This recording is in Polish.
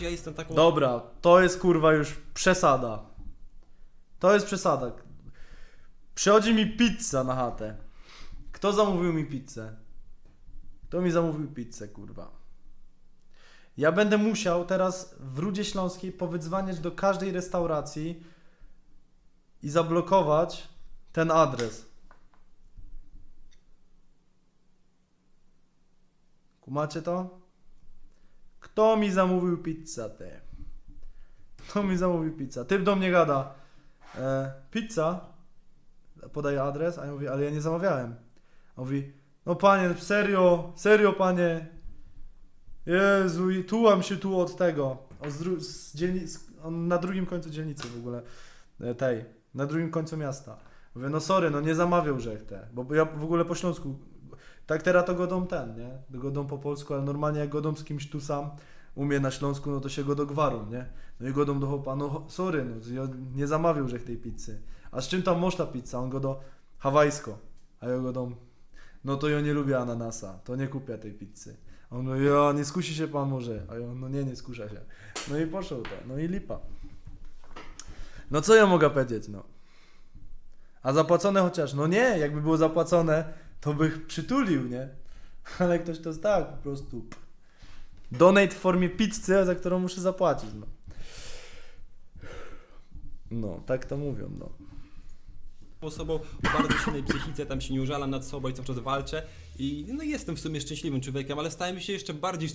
ja jestem taką... Dobra, to jest kurwa już przesada. To jest przesada. Przychodzi mi pizza na chatę. Kto zamówił mi pizzę? Kto mi zamówił pizzę, kurwa? Ja będę musiał teraz w Rudzie Śląskiej powydzwaniać do każdej restauracji i zablokować ten adres. Kumacie to? Kto mi zamówił pizzę, ty? Kto mi zamówił pizzę? Typ do mnie gada. E, pizza? Podaję adres, a ja mówię, ale ja nie zamawiałem. A mówi, no panie, serio, serio panie. Jezu, tułam się tu od tego. Z, z dzielnic, on na drugim końcu dzielnicy w ogóle. e, Tej, na drugim końcu miasta. Mówię, no sorry, no nie zamawiał żech te. Bo ja w ogóle po śląsku, tak teraz to godą ten, nie? Godą po polsku, ale normalnie jak godą z kimś tu sam, umie na Śląsku, no to się go do gwaru, nie? No i godą do chłopa, no sorry, no nie zamawiał żech tej pizzy. A z czym tam można pizza? On go do hawajsko. A ja go do, no to ja nie lubię ananasa, to nie kupię tej pizzy. On mówi, ja nie skusi się pan może. A ja, no nie, nie skusza się. No i poszło to, no i lipa. No co ja mogę powiedzieć, no? A zapłacone chociaż, no nie, jakby było zapłacone, to bych przytulił, nie? Ale ktoś to jest tak, po prostu. Donate w formie pizzy, za którą muszę zapłacić, no. No, tak to mówią, no. osobą o bardzo silnej psychice, tam się nie użalam nad sobą i cały czas walczę i no jestem w sumie szczęśliwym człowiekiem, ale stałem się jeszcze bardziej